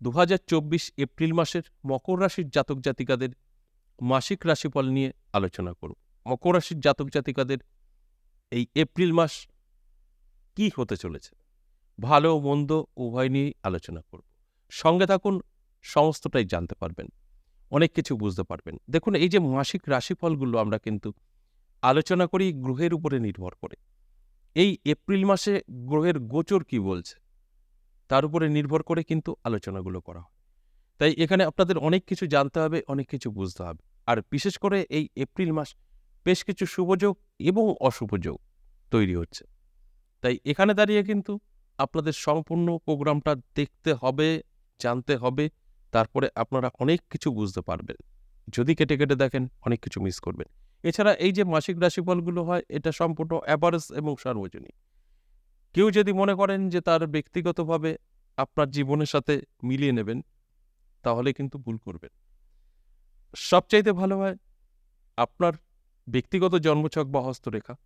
দু হাজার চব্বিশ এপ্রিল মাসের মকর রাশির জাতক জাতিকাদের মাসিক রাশিফল নিয়ে আলোচনা করব। মকর রাশির জাতক জাতিকাদের এই এপ্রিল মাস কি হতে চলেছে? ভালো মন্দ উভয় নিয়েই আলোচনা করব। সঙ্গে থাকুন, সমস্তটাই জানতে পারবেন, অনেক কিছু বুঝতে পারবেন। দেখুন, এই যে মাসিক রাশিফলগুলো আমরা কিন্তু আলোচনা করি গ্রহের উপরে নির্ভর করে। এই এপ্রিল মাসে গ্রহের গোচর কি বলছে? তার উপরে নির্ভর করে কিন্তু আলোচনাগুলো করা হয়। তাই এখানে আপনাদের অনেক কিছু জানতে হবে, অনেক কিছু বুঝতে হবে। আর বিশেষ করে এই এপ্রিল মাস বেশ কিছু শুভযোগ এবং অশুভযোগ তৈরি হচ্ছে। তাই এখানে দাঁড়িয়ে কিন্তু আপনাদের সম্পূর্ণ প্রোগ্রামটা দেখতে হবে, জানতে হবে, তারপরে আপনারা অনেক কিছু বুঝতে পারবেন। যদি কেটে কেটে দেখেন, অনেক কিছু মিস করবেন। এছাড়া এই যে মাসিক রাশিফলগুলো হয়, এটা সম্পূর্ণ অ্যাভারেজ এবং সার্বজনীন। কেউ যদি মনে করেন যে তার ব্যক্তিগতভাবে আপনার জীবনের সাথে মিলিয়ে নেবেন, তাহলে কিন্তু ভুল করবেন। সবচাইতে ভালো হয় আপনার ব্যক্তিগত জন্মছক বা হস্তরেখা।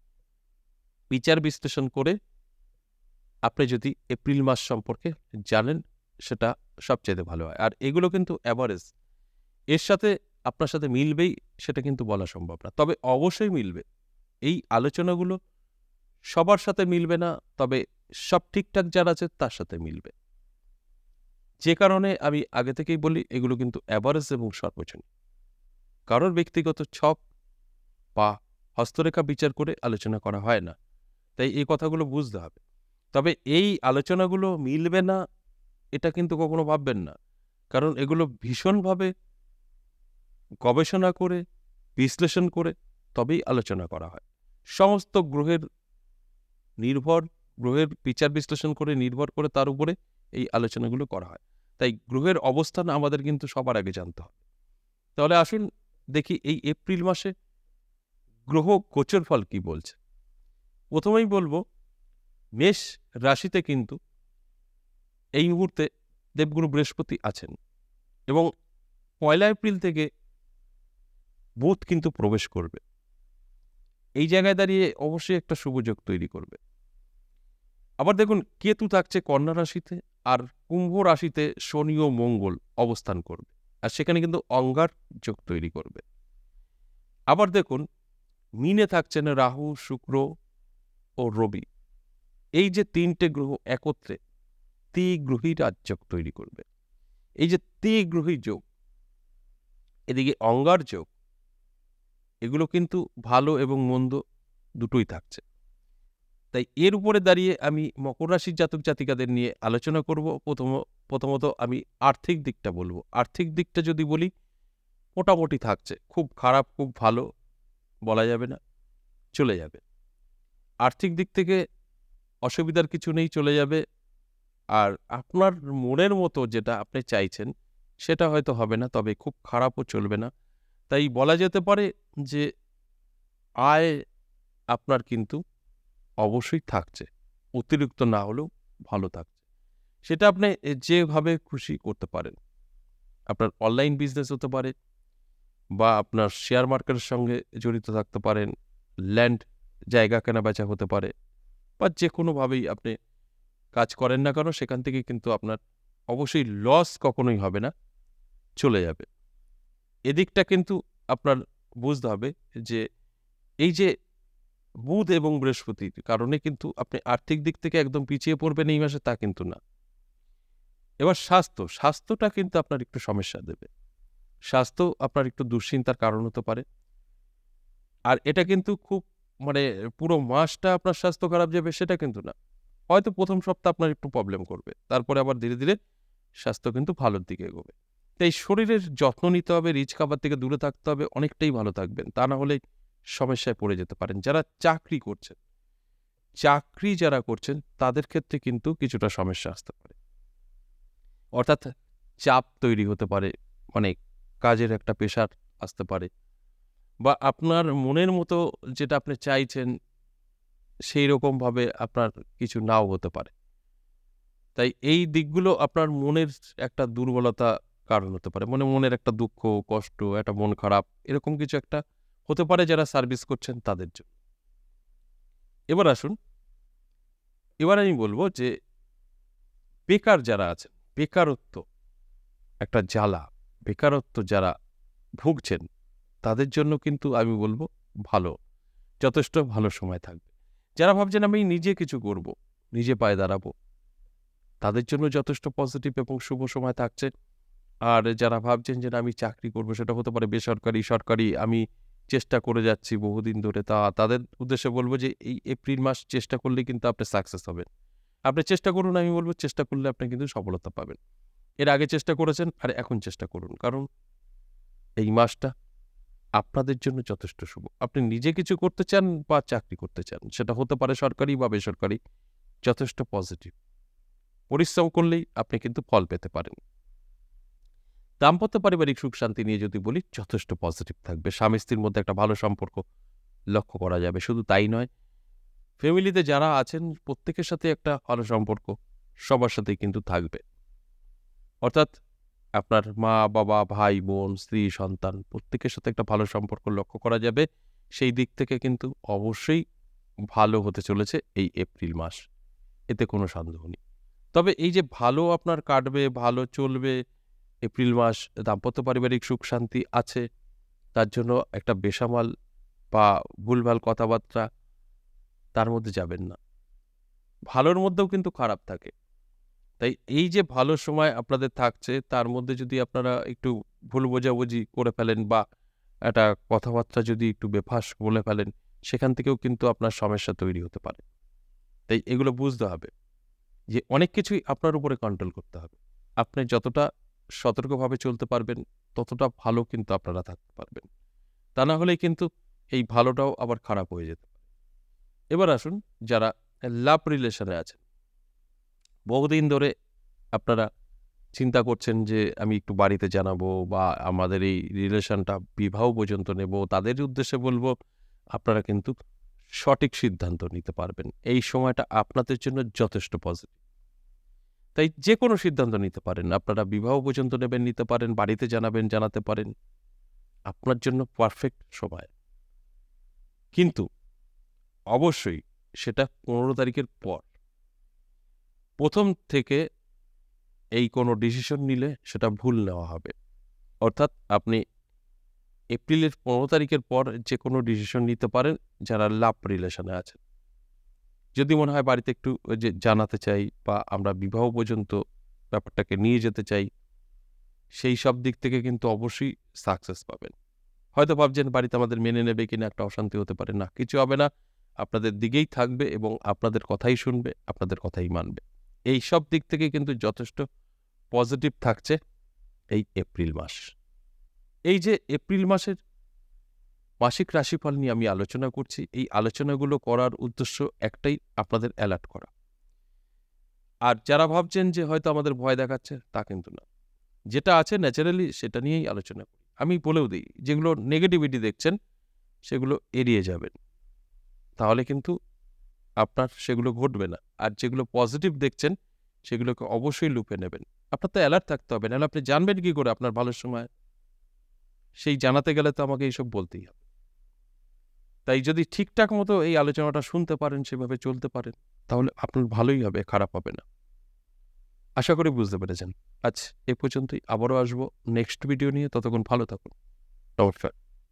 বিচার বিশ্লেষণ করে আপনি যদি এপ্রিল মাস সম্পর্কে জানেন, সেটা সবচাইতে ভালো হয়। আর এগুলো কিন্তু অ্যাভারেজ এর সাথে আপনার সাথে মিলবেই, সেটা কিন্তু বলা সম্ভব না। তবে অবশ্যই মিলবে। এই আলোচনাগুলো সবার সাথে মিলবে না, তবে সব ঠিকঠাক যারা আছে তার সাথে মিলবে। যে কারণে আমি আগে থেকেই বলি, এগুলো কিন্তু অ্যাভারেজ এবং সর্বজনীন। কারোর ব্যক্তিগত ছক বা হস্তরেখা বিচার করে আলোচনা করা হয় না, তাই এই কথাগুলো বুঝতে হবে। তবে এই আলোচনাগুলো মিলবে না, এটা কিন্তু কখনো ভাববেন না। কারণ এগুলো ভীষণভাবে গবেষণা করে, বিশ্লেষণ করে তবেই আলোচনা করা হয়। সমস্ত গ্রহের নির্ভর গ্রহের বিচার বিশ্লেষণ করে, নির্ভর করে তার উপরে এই আলোচনাগুলো করা হয়। তাই গ্রহের অবস্থান আমাদের কিন্তু সবার আগে জানতে হবে। তাহলে আসুন দেখি এই এপ্রিল মাসে গ্রহ গোচর ফল কি বলছে। প্রথমেই বলব, মেষ রাশিতে কিন্তু এই মুহূর্তে দেবগুরু বৃহস্পতি আছেন এবং পয়লা এপ্রিল থেকে বুধ কিন্তু প্রবেশ করবে। এই জায়গায় দাঁড়িয়ে অবশ্যই একটা শুভযোগ তৈরি করবে। আবার দেখুন, কেতু থাকছে কন্যা রাশিতে আর কুম্ভ রাশিতে শনি ও মঙ্গল অবস্থান করবে। আর সেখানে কিন্তু অঙ্গার যোগ তৈরি করবে। আবার দেখুন, মিনে থাকছেন রাহু, শুক্র ও রবি। এই যে তিনটে গ্রহ একত্রে ত্রিগ্রহী রাজ্যক তৈরি করবে। এই যে ত্রিগ্রহী যোগ, এদিকে অঙ্গার যোগ, এগুলো কিন্তু ভালো এবং মন্দ দুটোই থাকছে। তাই এর উপরে দাঁড়িয়ে আমি মকর রাশির জাতক জাতিকাদের নিয়ে আলোচনা করব। প্রথম, প্রথমত আমি আর্থিক দিকটা বলব। আর্থিক দিকটা যদি বলি, মোটামুটি থাকছে। খুব খারাপ, খুব ভালো বলা যাবে না, চলে যাবে। আর্থিক দিক থেকে অসুবিধার কিছু নেই, চলে যাবে। আর আপনার মনের মতো যেটা আপনি চাইছেন, সেটা হয়তো হবে না, তবে খুব খারাপও চলবে না। তাই বলা যেতে পারে যে, আয় আপনার কিন্তু অবশ্যই থাকছে। অতিরিক্ত না হলেও ভালো থাকছে। সেটা আপনি যেভাবে খুশি করতে পারেন। আপনার অনলাইন বিজনেস হতে পারে বা আপনার শেয়ার মার্কেটের সঙ্গে জড়িত থাকতে পারেন। ল্যান্ড জায়গা কেনা বেচা হতে পারে বা যে কোনোভাবেই আপনি কাজ করেন না কেন, সেখান থেকে কিন্তু আপনার অবশ্যই লস কখনোই হবে না, চলে যাবে। এদিকটা কিন্তু আপনার বুঝতে হবে যে এই যে বুধ এবং বৃহস্পতির কারণে কিন্তু আপনি আর্থিক দিক থেকে একদম পিছিয়ে পড়বেন এই মাসে, তা কিন্তু না। এবার স্বাস্থ্য, স্বাস্থ্যটা কিন্তু আপনার একটু সমস্যা দেবে। স্বাস্থ্য আপনার একটু দুশ্চিন্তার কারণ হতে পারে। আর এটা কিন্তু খুব মানে পুরো মাসটা আপনার স্বাস্থ্য খারাপ যাবে সেটা কিন্তু না। হয়তো প্রথম সপ্তাহ আপনার একটু প্রবলেম করবে, তারপরে আবার ধীরে ধীরে স্বাস্থ্য কিন্তু ভালোর দিকে এগোবে। তাই শরীরের যত্ন নিতে হবে, রিচ খাবার থেকে দূরে থাকতে হবে, অনেকটাই ভালো থাকবেন। তা না হলে সমস্যায় পড়ে যেতে পারেন। যারা চাকরি করছেন, চাকরি যারা করছেন, তাদের ক্ষেত্রে কিন্তু কিছুটা সমস্যা আসতে পারে। অর্থাৎ চাপ তৈরি হতে পারে মানে কাজের একটা পেশার আসতে পারে। বা আপনার মনের মতো যেটা আপনি চাইছেন সেই রকমভাবে আপনার কিছু নাও হতে পারে। তাই এই দিকগুলো আপনার মনের একটা দুর্বলতা কারণ হতে পারে। মানে মনের একটা দুঃখ, কষ্ট, একটা মন খারাপ, এরকম কিছু একটা হতে পারে যারা সার্ভিস করছেন তাদের জন্য। এবার আসুন, এবার আমি বলব যে বেকার যারা আছেন, বেকারত্ব একটা জ্বালা, বেকারত্ব যারা ভুগছেন, তাদের জন্য কিন্তু আমি বলব ভালো, যথেষ্ট ভালো সময় থাকবে। যারা ভাবছেন আমি নিজে কিছু করব, নিজে পায়ে দাঁড়াবো, তাদের জন্য যথেষ্ট পজিটিভ এবং শুভ সময় থাকছে। আর যারা ভাবছেন যে আমি চাকরি করব, সেটা হতে পারে বেসরকারি, সরকারি, আমি চেষ্টা করে যাচ্ছি বহুদিন ধরে। তা তাদের উদ্দেশ্যে বলব যে, এই এপ্রিল মাস চেষ্টা করলে কিন্তু আপনি সাকসেস হবেন। আপনি চেষ্টা করুন, আমি বলব চেষ্টা করলে আপনি কিন্তু সফলতা পাবেন। এর আগে চেষ্টা করেছেন, আর এখন চেষ্টা করুন। কারণ এই মাসটা আপনাদের জন্য যথেষ্ট শুভ। আপনি নিজে কিছু করতে চান বা চাকরি করতে চান, সেটা হতে পারে সরকারি বা বেসরকারি, যথেষ্ট পজিটিভ পরিশ্রম করলেই আপনি কিন্তু ফল পেতে পারেন। দাম্পত্য পারিবারিক সুখ শান্তি নিয়ে যদি বলি, যথেষ্ট পজিটিভ থাকবে। স্বামী স্ত্রীর মধ্যে একটা ভালো সম্পর্ক লক্ষ্য করা যাবে। শুধু তাই নয় ফ্যামিলিতে যারা আছেন, প্রত্যেকের সাথে একটা ভালো সম্পর্ক সবার সাথেই কিন্তু থাকবে। অর্থাৎ আপনার মা, বাবা, ভাই, বোন, স্ত্রী, সন্তান, প্রত্যেকের সাথে একটা ভালো সম্পর্ক লক্ষ্য করা যাবে। সেই দিক থেকে কিন্তু অবশ্যই ভালো হতে চলেছে এই এপ্রিল মাস। এতে কোনো সন্দেহ নেই। তবে এই যে ভালো আপনার কাটবে, ভালো চলবে এপ্রিল মাস দাম্পত্য পারিবারিক সুখ শান্তি আছে, তার জন্য একটা বেসামাল বা ভুলভাল কথাবার্তা তার মধ্যে যাবেন না। ভালোর মধ্যেও কিন্তু খারাপ থাকে। তাই এই যে ভালো সময় আপনাদের থাকছে, তার মধ্যে যদি আপনারা একটু ভুল বোঝাবুঝি করে ফেলেন বা একটা কথাবার্তা যদি একটু বেফাস বলে ফেলেন, সেখান থেকেও কিন্তু আপনার সমস্যা তৈরি হতে পারে। তাই এগুলো বুঝতে হবে যে অনেক কিছুই আপনার উপরে কন্ট্রোল করতে হবে। আপনি যতটা সতর্কভাবে চলতে পারবেন, ততটা ভালো কিন্তু আপনারা থাকতে পারবেন। তা না হলে কিন্তু এই ভালোটাও আবার খারাপ হয়ে যেতে পারে। এবার আসুন যারা লাভ রিলেশনে আছেন। বহুদিন ধরে আপনারা চিন্তা করছেন যে আমি একটু বাড়িতে জানাব বা আমাদের এই রিলেশনটা বিবাহ পর্যন্ত নেব, তাদের উদ্দেশ্যে বলব, আপনারা কিন্তু সঠিক সিদ্ধান্ত নিতে পারবেন। এই সময়টা আপনাদের জন্য যথেষ্ট পজিটিভ। তাই যে কোনো সিদ্ধান্ত নিতে পারেন। আপনারা বিবাহ পর্যন্ত নেবেন, নিতে পারেন, বাড়িতে জানাবেন, জানাতে পারেন। আপনার জন্য পারফেক্ট সময়। কিন্তু অবশ্যই সেটা পনেরো তারিখের পর। প্রথম থেকে এই কোনো ডিসিশন নিলে সেটা ভুল নেওয়া হবে। অর্থাৎ আপনি এপ্রিলের পনেরো তারিখের পর যে কোনো ডিসিশন নিতে পারেন, যারা লাভ রিলেশনে আছেন। যদি মনে হয় বাড়িতে একটু যে জানাতে চাই বা আমরা বিবাহ পর্যন্ত ব্যাপারটাকে নিয়ে যেতে চাই, সেই সব দিক থেকে কিন্তু অবশ্যই সাকসেস পাবেন। হয়তো ভাবছেন বাড়িতে আমাদের মেনে নেবে কিনা, একটা অশান্তি হতে পারে। না, কিছু হবে না। আপনাদের দিকেই থাকবে এবং আপনাদের কথাই শুনবে, আপনাদের কথাই মানবে। এই সব দিক থেকে কিন্তু যথেষ্ট পজিটিভ থাকছে এই এপ্রিল মাস। এই যে এপ্রিল মাসের মাসিক রাশিফল নিয়ে আমি আলোচনা করছি। এই আলোচনাগুলো করার উদ্দেশ্য একটাই, আপনাদের অ্যালার্ট করা। আর যারা ভাবছেন যে হয়তো আমাদের ভয় দেখাচ্ছে, তা কিন্তু না। যেটা আছে ন্যাচারালি সেটা নিয়েই আলোচনা করি। আমি বলেও দিই, যেগুলো নেগেটিভিটি দেখছেন, সেগুলো এড়িয়ে যাবেন। তাহলে কিন্তু আপনার সেগুলো ঘটবে না। আর যেগুলো পজিটিভ দেখছেন, সেগুলোকে অবশ্যই লুপে নেবেন। আপনার তো অ্যালার্ট থাকতে হবে, নাহলে আপনি জানবেন কি করে আপনার ভালো সময়? সেই জানাতে গেলে তো আমাকে এইসব বলতেই হবে। তাই যদি ঠিকঠাক মতো এই আলোচনাটা শুনতে পারেন, সেভাবে চলতে পারেন, তাহলে আপনার ভালোই হবে, খারাপ হবে না। আশা করি বুঝতে পেরেছেন। আচ্ছা এ পর্যন্তই, আবারও আসব নেক্সট ভিডিও নিয়ে, ততক্ষণ ভালো থাকুন। নমস্কার।